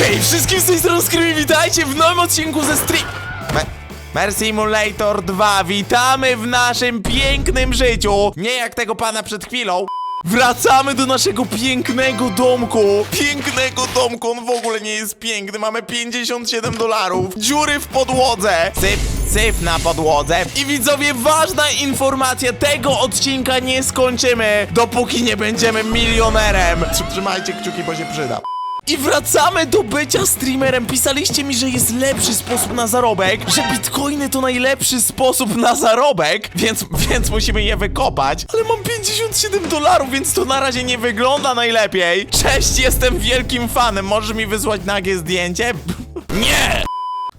Hej, wszystkim z tej strony Screamy, witajcie w nowym odcinku ze stream... Me Mer Simulator 2, witamy w naszym pięknym życiu! Nie jak tego pana przed chwilą. Wracamy do naszego pięknego domku! Pięknego domku, on w ogóle nie jest piękny, mamy 57 dolarów, dziury w podłodze, syf, syf na podłodze. I widzowie, ważna informacja, tego odcinka nie skończymy, dopóki nie będziemy milionerem. Trzymajcie kciuki, bo się przyda. I wracamy do bycia streamerem. Pisaliście mi, że jest lepszy sposób na zarobek, że bitcoiny to najlepszy sposób na zarobek, więc, więc musimy je wykopać. Ale mam 57 dolarów, więc to na razie nie wygląda najlepiej. Cześć, jestem wielkim fanem. Możesz mi wysłać nagie zdjęcie? Nie!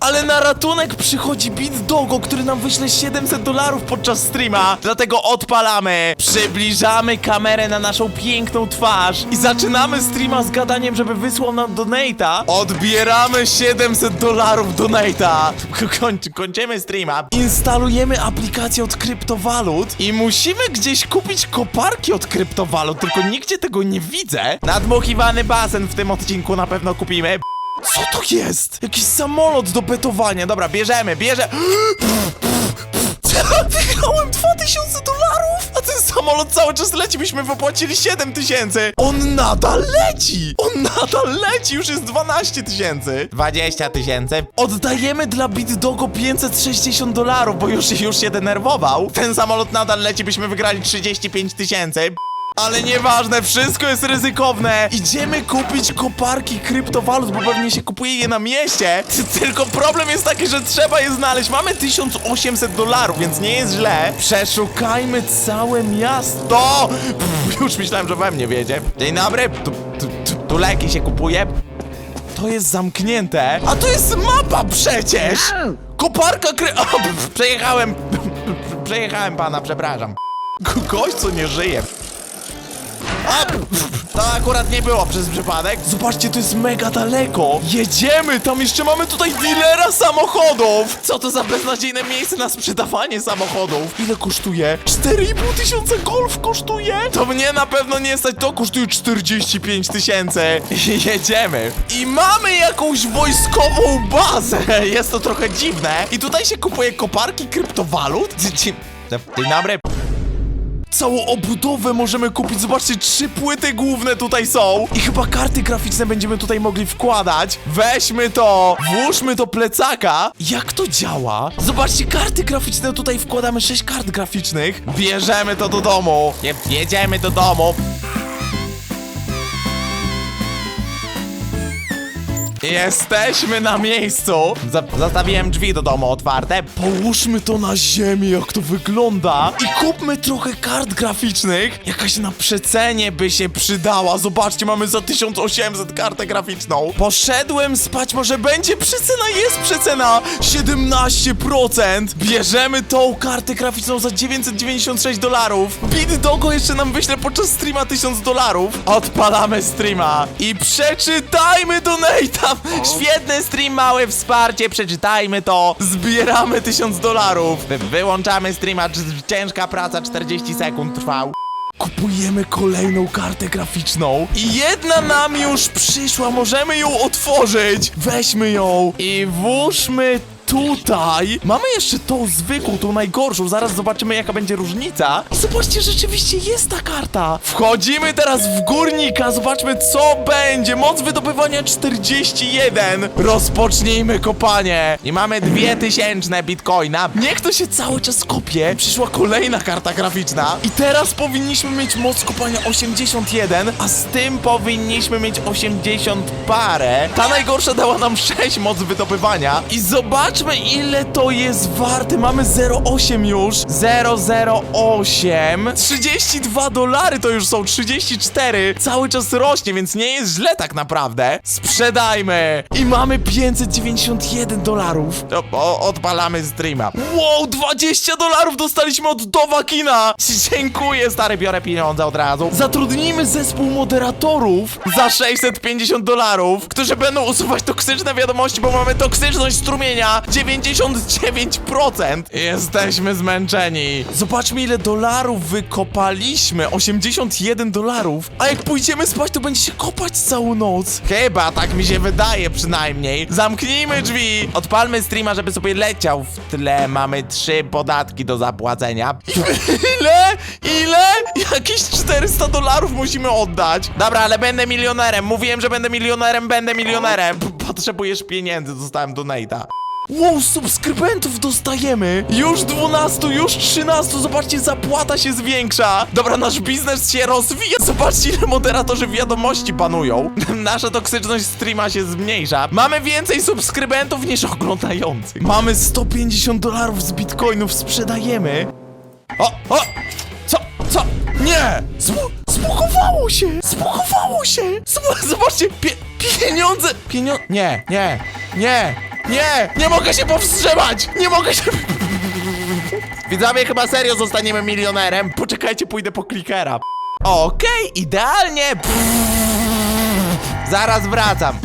Ale na ratunek przychodzi Beat Dogo, który nam wyśle 700 dolarów podczas streama. Dlatego odpalamy. Przybliżamy kamerę na naszą piękną twarz. I zaczynamy streama z gadaniem, żeby wysłał nam donata. Odbieramy 700 dolarów donata. Kończy, kończymy streama. Instalujemy aplikację od kryptowalut. I musimy gdzieś kupić koparki od kryptowalut. Tylko nigdzie tego nie widzę. Nadmuchiwany basen w tym odcinku na pewno kupimy. Co to jest? Jakiś samolot do betowania. Dobra, bierzemy, bierze. Wygrałem 2000 dolarów! A ten samolot cały czas leci, byśmy wypłacili 7000. On nadal leci! On nadal leci, już jest 12 tysięcy. 20 tysięcy. Oddajemy dla Bitdogo 560 dolarów, bo już, już się denerwował. Ten samolot nadal leci, byśmy wygrali 35 tysięcy. Ale nieważne, wszystko jest ryzykowne. Idziemy kupić koparki kryptowalut, bo pewnie się kupuje je na mieście. Ty- Tylko problem jest taki, że trzeba je znaleźć. Mamy 1800 dolarów, więc nie jest źle. Przeszukajmy całe miasto. Pff, już myślałem, że we mnie wiedzie. Dzień dobry. Tu, tu, tu, tu leki się kupuje. To jest zamknięte. A to jest mapa przecież! Koparka kry... O, pff, przejechałem... Przejechałem pana, przepraszam. Gość, co nie żyje. A, to akurat nie było przez przypadek. Zobaczcie, to jest mega daleko. Jedziemy, tam jeszcze mamy tutaj dealera samochodów. Co to za beznadziejne miejsce na sprzedawanie samochodów? Ile kosztuje? 4,5 tysiąca golf kosztuje? To mnie na pewno nie stać, to kosztuje 45 tysięcy. Jedziemy. I mamy jakąś wojskową bazę. Jest to trochę dziwne. I tutaj się kupuje koparki kryptowalut? Dzień dobry. Całą obudowę możemy kupić. Zobaczcie, trzy płyty główne tutaj są. I chyba karty graficzne będziemy tutaj mogli wkładać. Weźmy to, włóżmy do plecaka. Jak to działa? Zobaczcie, karty graficzne tutaj wkładamy. Sześć kart graficznych. Bierzemy to do domu. Je jedziemy do domu. Jesteśmy na miejscu! Za zostawiłem drzwi do domu otwarte. Połóżmy to na ziemię, jak to wygląda. I kupmy trochę kart graficznych. Jakaś na przecenie by się przydała. Zobaczcie, mamy za 1800 kartę graficzną. Poszedłem spać, może będzie przecena? Jest przecena! 17%! Bierzemy tą kartę graficzną za 996 dolarów. Bit Dogo jeszcze nam wyśle podczas streama 1000 dolarów. Odpalamy streama i przeczytajmy Świetny stream, małe wsparcie, przeczytajmy to. Zbieramy 1000 dolarów. Wy wyłączamy streama, c- ciężka praca 40 sekund trwał. Kupujemy kolejną kartę graficzną i jedna nam już przyszła, możemy ją otworzyć. Weźmy ją i włóżmy tutaj. Mamy jeszcze tą zwykłą, tą najgorszą, zaraz zobaczymy jaka będzie różnica. Zobaczcie, rzeczywiście jest ta karta. Wchodzimy teraz w górnika, zobaczmy co będzie. Moc wydobywania 41. Rozpocznijmy kopanie. I mamy 2000 bitcoina. Niech to się cały czas kopie. Przyszła kolejna karta graficzna. I teraz powinniśmy mieć moc kopania 81, a z tym powinniśmy mieć 80 parę. Ta najgorsza dała nam 6 moc wydobywania. I zobaczmy ile to jest warte. Mamy 0,8 już. 008. 32 dolary to już są, 34. Cały czas rośnie, więc nie jest źle tak naprawdę. Sprzedajmy. I mamy 591 dolarów. To o, odpalamy streama. Wow, 20 dolarów dostaliśmy od Dowakina. Dziękuję, stary, biorę pieniądze od razu. Zatrudnijmy zespół moderatorów za 650 dolarów, którzy będą usuwać toksyczne wiadomości, bo mamy toksyczność strumienia 99%. Jesteśmy zmęczeni. Zobaczmy ile dolarów wykopaliśmy. 81 dolarów. A jak pójdziemy spać, to będzie się kopać całą noc. Chyba, tak mi się wydaje przynajmniej. Zamknijmy drzwi. Odpalmy streama, żeby sobie leciał w tle. Mamy trzy podatki do zapłacenia. Ile? Ile? Jakieś 400 dolarów musimy oddać. Dobra, ale będę milionerem. Mówiłem, że będę milionerem, będę milionerem. Potrzebujesz pieniędzy, dostałem donate'a. Wow, subskrybentów dostajemy! Już 12, już 13, zobaczcie, zapłata się zwiększa! Dobra, nasz biznes się rozwija, zobaczcie ile moderatorzy wiadomości panują. Nasza toksyczność streama się zmniejsza. Mamy więcej subskrybentów niż oglądających. Mamy 150 dolarów z bitcoinów, sprzedajemy. O, o! Co? Co? Nie! Zbugowało się! Zbugowało się! Zobaczcie, pie pieniądze! Pieniądze... Nie, nie, nie, nie! Nie mogę się powstrzymać! Nie mogę się... Widzowie, chyba serio zostaniemy milionerem. Poczekajcie, pójdę po klikera. Okej, idealnie! Zaraz wracam.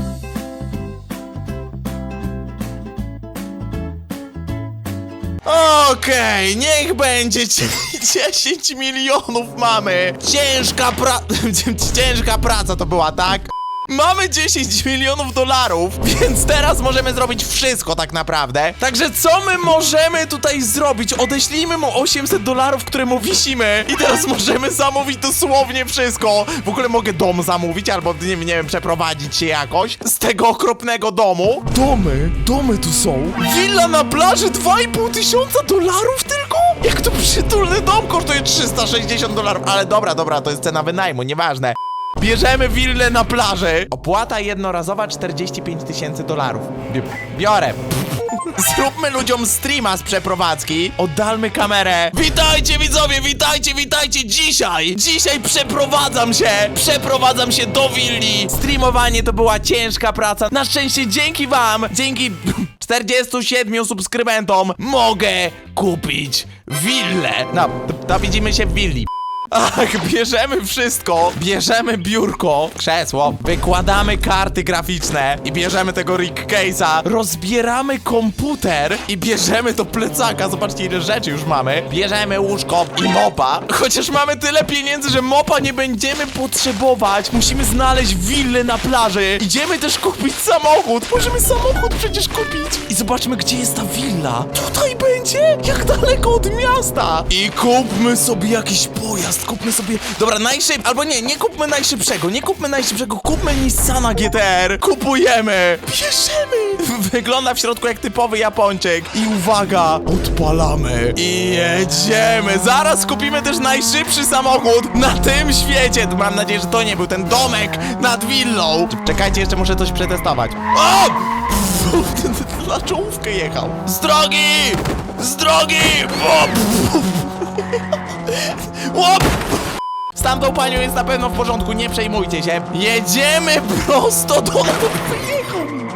Okej, niech będzie cie- 10 milionów mamy. Ciężka pra... Ciężka praca to była, tak? Mamy 10 milionów dolarów, więc teraz możemy zrobić wszystko tak naprawdę. Także co my możemy tutaj zrobić? Odeślijmy mu 800 dolarów, które mu wisimy i teraz możemy zamówić dosłownie wszystko. W ogóle mogę dom zamówić albo, nie, nie wiem, przeprowadzić się jakoś z tego okropnego domu. Domy? Domy tu są? Willa na plaży 2,5 tysiąca dolarów tylko? Jak to przytulny dom kosztuje 360 dolarów, ale dobra, dobra, to jest cena wynajmu, nieważne. Bierzemy willę na plaży. Opłata jednorazowa 45 tysięcy dolarów. Bi- biorę. Zróbmy ludziom streama z przeprowadzki. Oddalmy kamerę. Witajcie widzowie, witajcie, witajcie dzisiaj. Dzisiaj przeprowadzam się. Przeprowadzam się do willi. Streamowanie to była ciężka praca. Na szczęście dzięki wam, dzięki 47 subskrybentom mogę kupić willę. No, to, to widzimy się w willi. Ach, bierzemy wszystko, bierzemy biurko, krzesło, wykładamy karty graficzne i bierzemy tego Rick Case'a, rozbieramy komputer i bierzemy do plecaka, zobaczcie ile rzeczy już mamy, bierzemy łóżko i mopa, chociaż mamy tyle pieniędzy, że mopa nie będziemy potrzebować, musimy znaleźć willę na plaży, idziemy też kupić samochód, możemy samochód przecież kupić. I zobaczmy gdzie jest ta willa, tutaj jak daleko od miasta? I kupmy sobie jakiś pojazd, kupmy sobie, dobra, najszybszy, albo nie, nie kupmy najszybszego, nie kupmy najszybszego, kupmy Nissana GTR, kupujemy, bierzemy, wygląda w środku jak typowy Japończyk. I uwaga, odpalamy. I jedziemy, zaraz kupimy też najszybszy samochód na tym świecie, mam nadzieję, że to nie był ten domek nad willą, czekajcie, jeszcze muszę coś przetestować, o! Na czołówkę jechał. Z drogi! Drogi! O! Łop! Z tamtą panią jest na pewno w porządku, nie przejmujcie się. Jedziemy prosto do...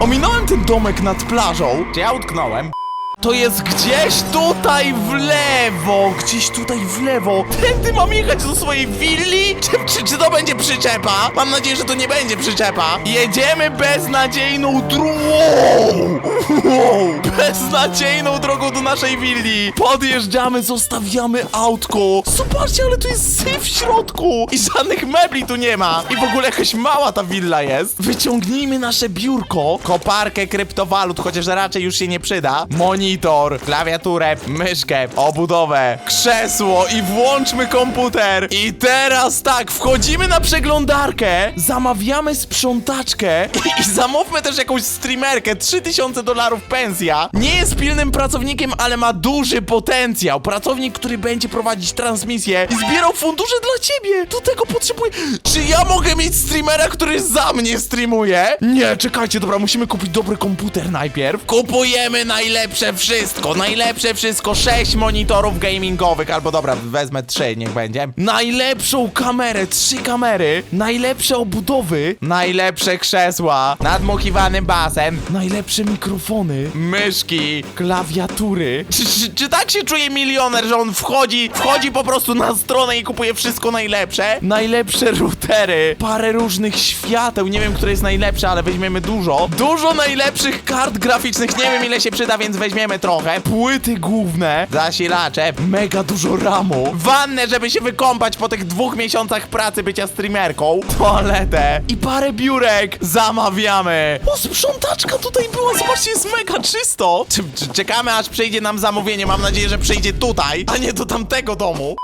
Ominąłem ten domek nad plażą. Czy ja utknąłem? To jest gdzieś tutaj w lewo, gdzieś tutaj w lewo. Tędy mam jechać do swojej willi? Czy, czy, czy to będzie przyczepa? Mam nadzieję, że to nie będzie przyczepa. Jedziemy beznadziejną drogą. Wow, beznadziejną drogą do naszej willi. Podjeżdżamy, zostawiamy autko. Zobaczcie, ale tu jest syf w środku. I żadnych mebli tu nie ma. I w ogóle jakaś mała ta willa jest. Wyciągnijmy nasze biurko, koparkę kryptowalut, chociaż raczej już się nie przyda. Monitor, klawiaturę, myszkę, obudowę, krzesło i włączmy komputer. I teraz tak, wchodzimy na przeglądarkę, zamawiamy sprzątaczkę i, i zamówmy też jakąś streamerkę. 3000 dolarów pensja. Nie jest pilnym pracownikiem, ale ma duży potencjał. Pracownik, który będzie prowadzić transmisję i zbierał fundusze dla ciebie. Do tego potrzebuję. Czy ja mogę mieć streamera, który za mnie streamuje? Nie, czekajcie, dobra, musimy kupić dobry komputer najpierw. Kupujemy najlepsze wszystko, najlepsze wszystko. 6 monitorów gamingowych, albo dobra, wezmę 3, niech będzie. Najlepszą kamerę, 3 kamery, najlepsze obudowy, najlepsze krzesła, nadmuchiwany basen, najlepsze mikrofony, myszki, klawiatury. Czy, czy, czy tak się czuje milioner, że on wchodzi, wchodzi po prostu na stronę i kupuje wszystko najlepsze? Najlepsze routery, parę różnych świateł, nie wiem, które jest najlepsze, ale weźmiemy dużo. Dużo najlepszych kart graficznych, nie wiem ile się przyda, więc weźmiemy trochę. Płyty główne, zasilacze, mega dużo ramu, wannę, żeby się wykąpać po tych dwóch miesiącach pracy bycia streamerką, toaletę i parę biurek. Zamawiamy. O, sprzątaczka tutaj była, zobaczcie, jest mega czysto. Czy, czy, czekamy, aż przyjdzie nam zamówienie, mam nadzieję, że przyjdzie tutaj, a nie do tamtego domu.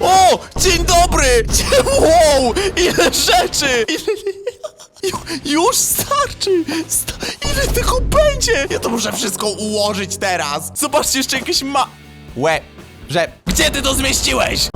O! Dzień dobry! Wow! Ile rzeczy! Ile... Ju- Już starczy! Sta ile tego będzie? Ja to muszę wszystko ułożyć teraz! Zobaczcie, jeszcze jakieś ma... Łe... Że... Gdzie ty to zmieściłeś?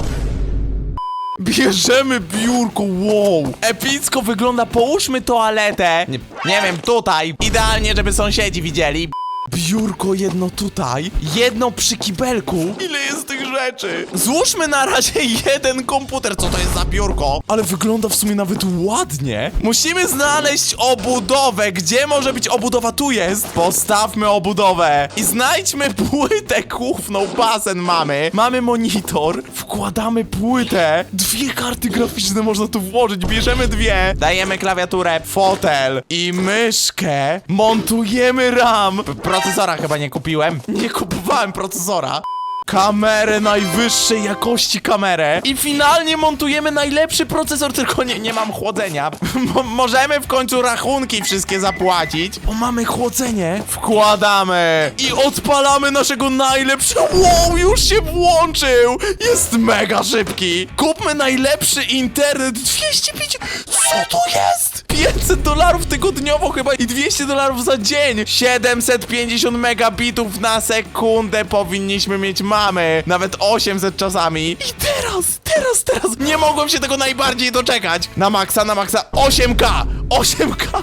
Bierzemy biurko, wow! Epicko wygląda, połóżmy toaletę. Nie, nie wiem, tutaj. Idealnie, żeby sąsiedzi widzieli. Biurko jedno tutaj, jedno przy kibelku. Ile jest tych rzeczy? Złóżmy na razie jeden komputer. Co to jest za biurko? Ale wygląda w sumie nawet ładnie. Musimy znaleźć obudowę. Gdzie może być obudowa? Tu jest. Postawmy obudowę. I znajdźmy płytę główną. Basen mamy. Mamy monitor. Wkładamy płytę. Dwie karty graficzne można tu włożyć. Bierzemy dwie. Dajemy klawiaturę, fotel i myszkę. Montujemy RAM. P- Procesora chyba nie kupiłem. Nie kupowałem procesora. Kamerę najwyższej jakości kamerę. I finalnie montujemy najlepszy procesor Tylko nie, nie mam chłodzenia. Mo Możemy w końcu rachunki wszystkie zapłacić. Bo mamy chłodzenie. Wkładamy. I odpalamy naszego najlepszego. Wow, już się włączył. Jest mega szybki. Kupmy najlepszy internet. 205 Co to jest? 500 dolarów tygodniowo chyba i 200 dolarów za dzień. 750 megabitów na sekundę powinniśmy mieć mamy. Nawet 800 czasami. I teraz, teraz, teraz Nie mogłem się tego najbardziej doczekać. Na maksa, na maksa 8K 8K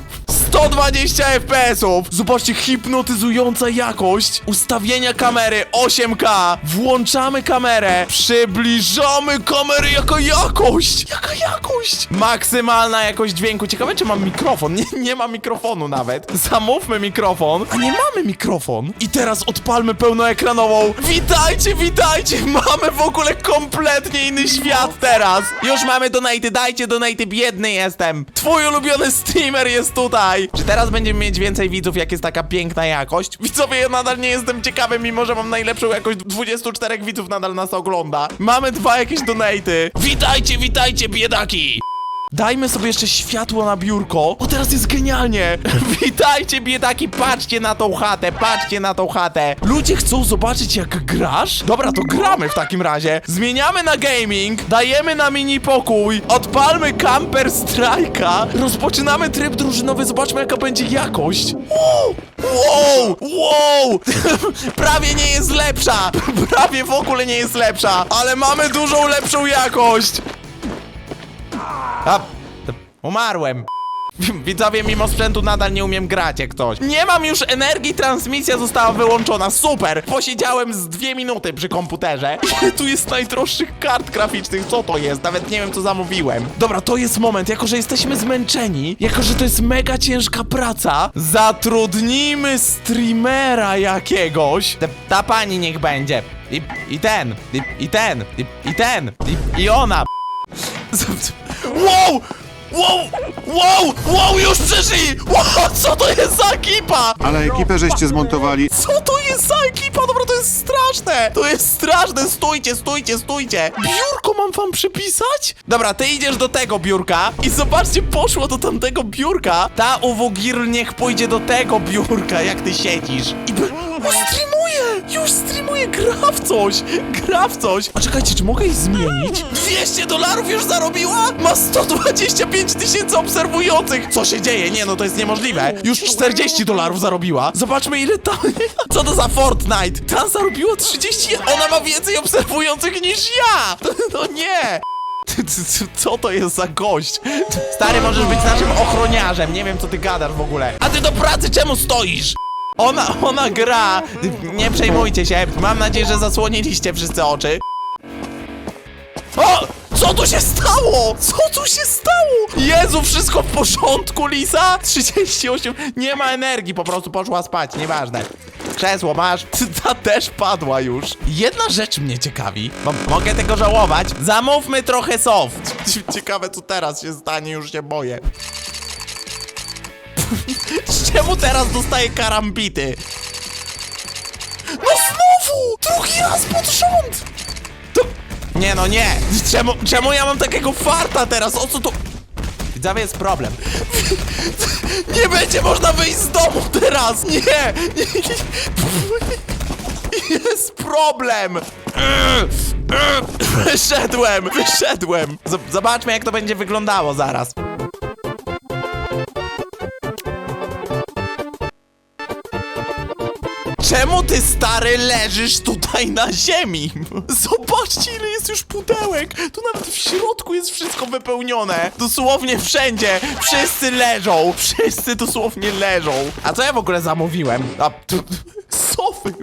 120 FPS-ów Zobaczcie, hipnotyzująca jakość Ustawienia kamery 8K Włączamy kamerę. Przybliżamy kamerę, jaka jakość. Jaka jakość? Maksymalna jakość dźwięku. Ciekawe, czy mam mikrofon. Nie, nie mam mikrofonu nawet. Zamówmy mikrofon. A nie mamy mikrofon. I teraz odpalmy pełnoekranową. Witajcie, witajcie. Mamy w ogóle kompletnie inny świat teraz. Już mamy donaty, dajcie donaty. Biedny jestem. Twój ulubiony streamer jest tutaj Czy teraz będziemy mieć więcej widzów, jak jest taka piękna jakość? Widzowie, ja nadal nie jestem ciekawy Mimo, że mam najlepszą jakość 24 widzów nadal nas ogląda. Mamy dwa jakieś donaty. Witajcie, witajcie, biedaki Dajmy sobie jeszcze światło na biurko. O, teraz jest genialnie. Witajcie, biedaki, patrzcie na tą chatę, patrzcie na tą chatę. Ludzie chcą zobaczyć, jak grasz? Dobra, to gramy w takim razie. Zmieniamy na gaming, dajemy na mini pokój, odpalmy camper strajka, rozpoczynamy tryb drużynowy, zobaczmy, jaka będzie jakość. Wow, wow, wow. Prawie nie jest lepsza. Prawie w ogóle nie jest lepsza, ale mamy dużą lepszą jakość. A, umarłem. Widzowie, mimo sprzętu nadal nie umiem grać jak ktoś. Nie mam już energii, transmisja została wyłączona. Super! Posiedziałem z dwie minuty przy komputerze. Tu jest najdroższych kart graficznych? Co to jest? Nawet nie wiem, co zamówiłem. Dobra, to jest moment. Jako, że jesteśmy zmęczeni, jako, że to jest mega ciężka praca, zatrudnijmy streamera jakiegoś. Ta, ta pani niech będzie. I, i ten, i, i ten, i, i ten, i, i ona. Wow! Wow! Wow! Wow! Już przeszli! Wow! Co to jest za ekipa? Ale ekipę żeście zmontowali. Co to jest za ekipa? Dobra, to jest straszne! To jest straszne! Stójcie, stójcie, stójcie! Biurko mam wam przypisać? Dobra, ty idziesz do tego biurka i zobaczcie, poszło do tamtego biurka. Ta UW-Girl niech pójdzie do tego biurka, jak ty siedzisz. I... O, streamuje! Już streamuje! Gra w coś! Gra w coś! A czekajcie, czy mogę jej zmienić? 200 dolarów już zarobiła? Ma 125 tysięcy obserwujących! Co się dzieje? Nie, no to jest niemożliwe. Już 40 dolarów zarobiła. Zobaczmy ile tam... Co to za Fortnite? Ta zarobiła 30... Ona ma więcej obserwujących niż ja! No nie! Co to jest za gość? Stary, możesz być naszym ochroniarzem. Nie wiem, co ty gadasz w ogóle. A ty do pracy czemu stoisz? Ona, ona gra. Nie przejmujcie się. Mam nadzieję, że zasłoniliście wszyscy oczy. O! Co tu się stało? Co tu się stało? Jezu, wszystko w porządku, Lisa? 38. Nie ma energii, po prostu poszła spać, nieważne. Krzesło masz. Ta też padła już. Jedna rzecz mnie ciekawi. Bo mogę tego żałować. Zamówmy trochę soft. Ciekawe, co teraz się stanie, już się boję. Czemu teraz dostaję karambity? No znowu! Drugi raz pod rząd! To... Nie no, nie! Czemu, czemu ja mam takiego farta teraz? O co tu... Widzowie, jest problem. Nie będzie można wyjść z domu teraz! Nie! nie, nie. Jest problem! Wyszedłem! Wyszedłem! Z- Zobaczmy, jak to będzie wyglądało zaraz. Czemu ty, stary, leżysz tutaj na ziemi? Zobaczcie, ile jest już pudełek. Tu nawet w środku jest wszystko wypełnione. Dosłownie wszędzie. Wszyscy leżą. Wszyscy dosłownie leżą. A co ja w ogóle zamówiłem? A. Sofy.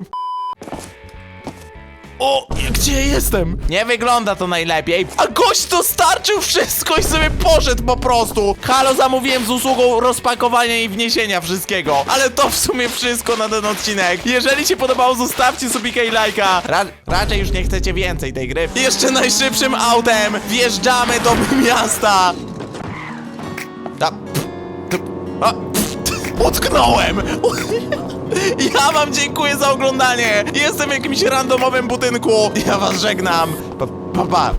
O, gdzie jestem? Nie wygląda to najlepiej. A gość dostarczył wszystko i sobie poszedł po prostu. Halo, zamówiłem z usługą rozpakowania i wniesienia wszystkiego. Ale to w sumie wszystko na ten odcinek. Jeżeli się podobało, zostawcie sobie i lajka. Ra raczej już nie chcecie więcej tej gry. Jeszcze najszybszym autem wjeżdżamy do miasta. Da a, Utknąłem! Ja wam dziękuję za oglądanie! Jestem w jakimś randomowym budynku. Ja was żegnam. Pa, pa, pa.